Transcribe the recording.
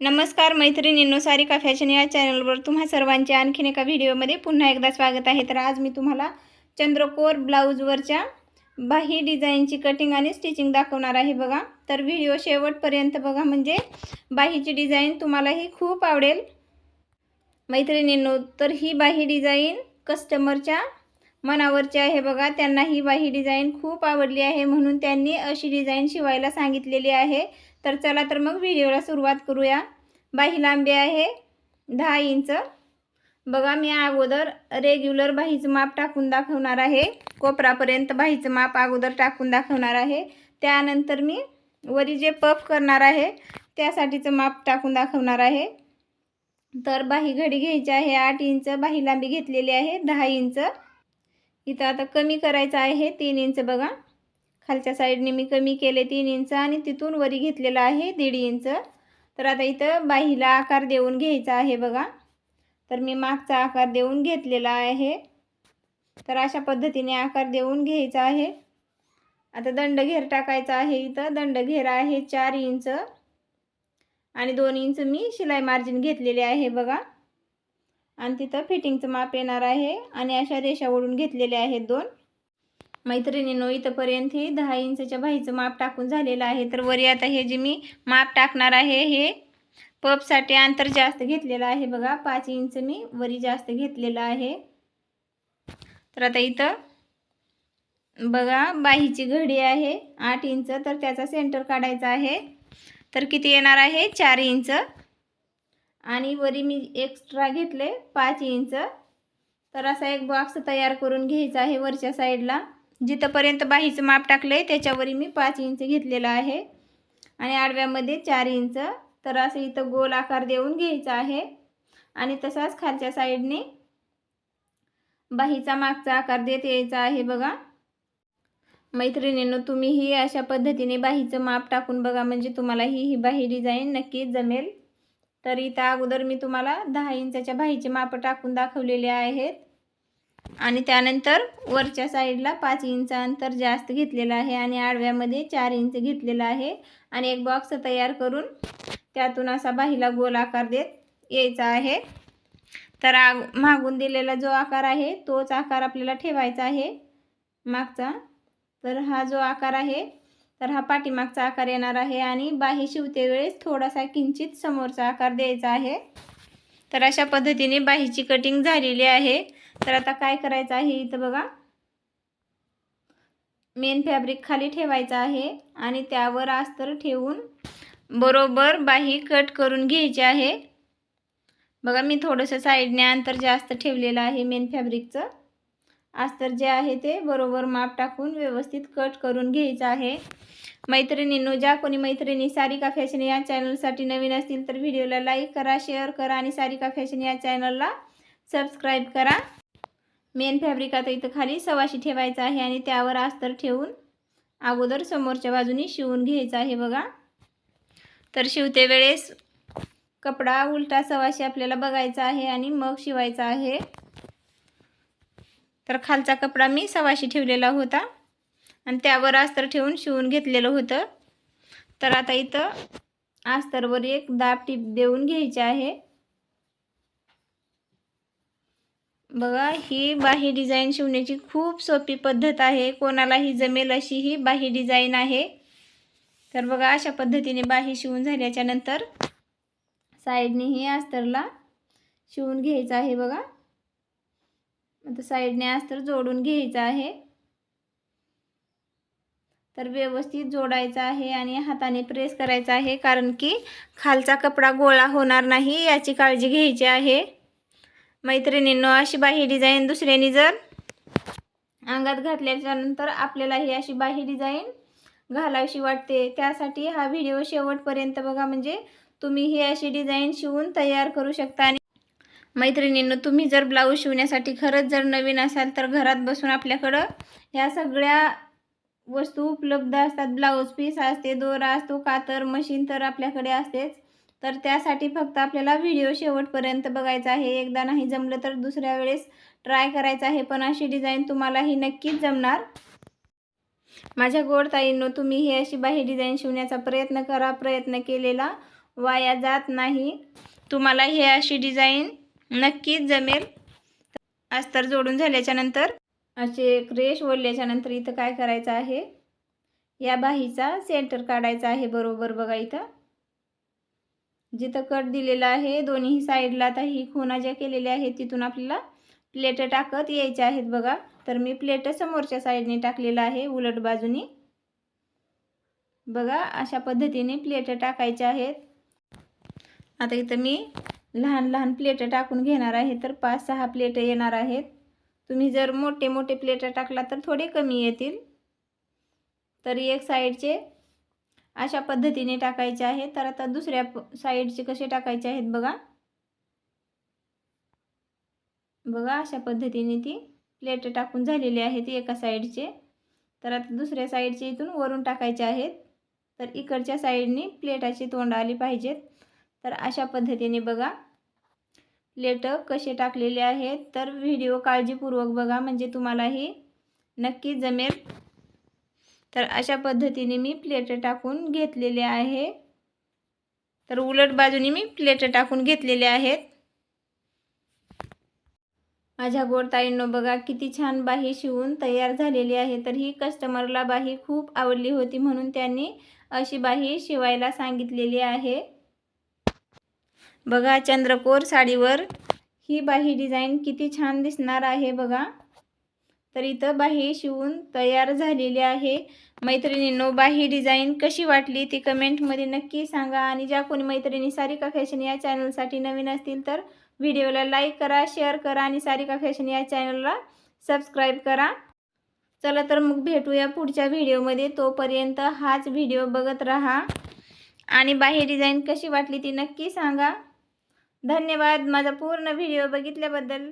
नमस्कार मैत्रिणींनो सारिका फॅशन या चॅनलवर तुम्हा सर्वांचे आणखीन एका व्हिडिओमध्ये पुन्हा एकदा स्वागत आहे. तर आज मी तुम्हाला चंद्रकोर ब्लाऊजवरच्या बाही डिझाईनची कटिंग आणि स्टिचिंग दाखवणार आहे बघा. तर व्हिडिओ शेवटपर्यंत बघा म्हणजे बाहीची डिझाईन तुम्हालाही खूप आवडेल. मैत्रिणींनो तर ही बाही डिझाईन कस्टमरच्या मनावरचे आहे. बघा त्यांना ही बाही डिझाईन खूप आवडली आहे म्हणून त्यांनी अशी डिझाईन शिवायला सांगितलेली आहे. तर चला तर मग व्हिडिओला सुरुवात करूया. बाही लांबी आहे दहा इंच. बघा मी अगोदर रेग्युलर बाहीचं माप टाकून दाखवणार आहे. कोपरापर्यंत बाहीचं माप अगोदर टाकून दाखवणार आहे. त्यानंतर मी वरी जे पफ करणार आहे त्यासाठीचं माप टाकून दाखवणार आहे. तर बाही घडी घ्यायची आहे आठ इंच. बाही लांबी घेतलेली आहे दहा इंच. इथं आता कमी करायचं आहे तीन इंच बघा. खालच्या साईडने मी कमी केले तीन इंच आणि तिथून वरी घेतलेलं आहे दीड इंच. तर आता इथं बाहीला आकार देऊन घ्यायचा आहे बघा. तर मी मागचा आकार देऊन घेतलेला आहे. तर अशा पद्धतीने आकार देऊन घ्यायचा आहे. आता दंडघेर टाकायचा आहे इथं. दंडघेर आहे चार इंच. आणि दोन इंच मी शिलाई मार्जिन घेतलेले आहे बघा. आणि तिथं फिटिंगचं माप येणार आहे. आणि अशा रेषा ओढून घेतलेल्या आहेत दोन. मैत्रिणीनो इथंपर्यंत हे दहा इंचच्या बाहीचं माप टाकून झालेलं आहे. तर वरी आता हे जे मी माप टाकणार आहे हे पपसाठी अंतर जास्त घेतलेलं आहे बघा. पाच इंच मी वरी जास्त घेतलेलं आहे. तर आता इथं बघा बाहीची घडी आहे आठ इंच. तर त्याचा सेंटर काढायचा आहे. तर किती येणार आहे? चार इंच. आणि वरी मी एक्स्ट्रा घेतले पाच इंच तर असा एक बॉक्स तयार करून घ्यायचा आहे वरच्या साईडला जिथंपर्यंत बाहीचं माप टाकलं आहे त्याच्यावरी मी पाच इंच घेतलेलं आहे. आणि आडव्यामध्ये चार इंच तर असं इथं गोल आकार देऊन घ्यायचा आहे. आणि तसाच खालच्या साईडने बाहीचा मागचा आकार देत यायचा आहे बघा. मैत्रिणींनो तुम्हीही अशा पद्धतीने बाहीचं माप टाकून बघा. म्हणजे तुम्हाला ही ही बाही डिझाईन नक्कीच जमेल. तर इथं अगोदर मी तुम्हाला दहा इंचाच्या बाहीचे माप टाकून दाखवलेले आहेत. आणि त्यानंतर वरच्या साईडला पाच इंच अंतर जास्त घेतलेलं आहे आणि आडव्यामध्ये चार इंच घेतलेलं आहे. आणि एक बॉक्स तयार करून त्यातून असा बाहीला गोल आकार देत यायचा आहे. तर आग मागून दिलेला जो आकार आहे तोच आकार आपल्याला ठेवायचा आहे. मागचा. तर हा जो आकार आहे तर हा पाठीमागचा आकार येणार आहे आणि बाही शिवते वेळेस थोडासा किंचित समोरचा आकार द्यायचा आहे. तर अशा पद्धतीने बाहीची कटिंग झालेली आहे. तर आता काय करायचं आहे इथं बघा. मेन फॅब्रिक खाली ठेवायचं आहे आणि त्यावर अस्तर ठेवून बरोबर बाही कट करून घ्यायची आहे. बघा मी थोडंसं साईडने अंतर जास्त ठेवलेलं आहे मेन फॅब्रिकचं अस्तर जे आहे ते बरोबर माप टाकून व्यवस्थित कट करून घ्यायचं आहे. मैत्रिणींनो ज्या कोणी मैत्रिणी सारिका फॅशन या चॅनलसाठी नवीन असतील तर व्हिडिओला लाईक करा शेअर करा आणि सारिका फॅशन या चॅनलला सबस्क्राईब करा. मेन फॅब्रिक आता इथं खाली सवाशी ठेवायचं आहे आणि त्यावर अस्तर ठेवून अगोदर समोरच्या बाजूनी शिवून घ्यायचं आहे बघा. तर शिवते वेळेस कपडा उलटा सवाशी आपल्याला बघायचा आहे आणि मग शिवायचा आहे. तर खालचा कपडा मी सवाशी ठेवलेला होता. आणि त्यावर अस्तर ठेवून शिवून घेतलेलं होतं. तर आता इथं अस्तरवर एक दाब टीप देऊन घ्यायची आहे. बघा ही बाही डिझाईन शिवण्याची खूप सोपी पद्धत आहे. कोणालाही जमेल अशी ही बाही डिझाईन आहे. तर बघा अशा पद्धतीने बाही शिवून झाल्याच्यानंतर साईडनेही अस्तरला शिवून घ्यायचं आहे बघा. आता साईडने अस्तर जोडून घ्यायचं आहे. तर व्यवस्थित जोडायचं आहे आणि हाताने प्रेस करायचा आहे कारण की खालचा कपडा गोळा होणार नाही याची काळजी घ्यायची आहे. मैत्रिणींनो अशी बाही डिझाईन दुसऱ्यानी जर अंगात घातल्याच्यानंतर आपल्याला ही अशी बाही डिझाईन घालावीशी वाटते. त्यासाठी हा व्हिडिओ शेवटपर्यंत बघा म्हणजे तुम्ही ही अशी डिझाईन शिवून तयार करू शकता आणि मैत्रिणींनो तुम्ही जर ब्लाऊज शिवण्यासाठी खरंच जर नवीन असाल तर घरात बसून आपल्याकडं ह्या सगळ्या वस्तू उपलब्ध असतात. ब्लाऊज पीस असते दोरा असतो कातर मशीन तर आपल्याकडे असतेच. तर त्यासाठी फक्त आपल्याला व्हिडिओ शेवटपर्यंत बघायचा आहे. एकदा नाही जमलं तर दुसऱ्या वेळेस ट्राय करायचं आहे. पण अशी डिझाईन तुम्हाला ही नक्कीच जमणार. माझ्या गोडताईंनो तुम्ही ही अशी बाही डिझाईन शिवण्याचा प्रयत्न करा. प्रयत्न केलेला वाया जात नाही. तुम्हाला हे अशी डिझाईन नक्कीच जमेल. अस्तर जोडून झाल्याच्यानंतर असे एक रेश ओढल्याच्यानंतर इथं काय करायचं आहे? या बाहीचा सेंटर काढायचा आहे बरोबर बघा इथं. जिथं कट दिलेला आहे दोन्ही साईडला आता ही खुणा ज्या केलेल्या आहेत तिथून आपल्याला प्लेट टाकत यायचे आहेत बघा. तर मी प्लेट समोरच्या साईडने टाकलेलं आहे उलट बाजूनी. बघा अशा पद्धतीने प्लेट टाकायच्या आहेत. आता इथं मी लहान लहान प्लेट टाकून घेणार आहे तर पाच सहा प्लेट येणार आहेत. तुम्ही जर मोठे मोठे प्लेट टाकला तर थोडे कमी येतील. तर एक साईडचे अशा पद्धतीने टाकायचे आहेत. तर आता दुसऱ्या साईडचे कसे टाकायचे आहेत बघा. बघा अशा पद्धतीने ती प्लेट टाकून झालेली आहेत एका साईडचे. तर आता दुसऱ्या साईडचे इथून वरून टाकायचे आहेत. तर इकडच्या साईडने प्लेटाची तोंड आली पाहिजेत. तर अशा पद्धतीने बघा. लेटक कसे टाकलेले आहेत तर व्हिडिओ काळजीपूर्वक बघा. म्हणजे तुम्हालाही नक्की जमेल. तर अशा पद्धतीने मी प्लेट टाकून घेतलेले आहे. तर उलट बाजूने मी प्लेट टाकून घेतलेले आहेत. माझ्या गोडताईंनो बघा किती छान बाही शिवून तयार झालेली आहे. तर ही कस्टमरला बाही खूप आवडली होती म्हणून त्यांनी अशी बाही शिवायला सांगितलेली आहे. बघा चंद्रकोर साडीवर ही बाही डिझाईन किती छान दिसणार आहे बघा. तर इथं बाही शिवून तयार झालेली आहे. मैत्रिणींनो बाही डिझाईन कशी वाटली ती कमेंटमध्ये नक्की सांगा आणि ज्या कोणी मैत्रिणी सारिका फॅशन या चॅनलसाठी नवीन असतील तर व्हिडिओला लाईक करा शेअर करा आणि सारिका फॅशन या चॅनलला सबस्क्राईब करा. चला तर मग भेटूया पुढच्या व्हिडिओमध्ये तोपर्यंत हाच व्हिडिओ बघत राहा. आणि बाही डिझाईन कशी वाटली ती नक्की सांगा. धन्यवाद माझा पूर्ण व्हिडिओ बघितल्याबद्दल.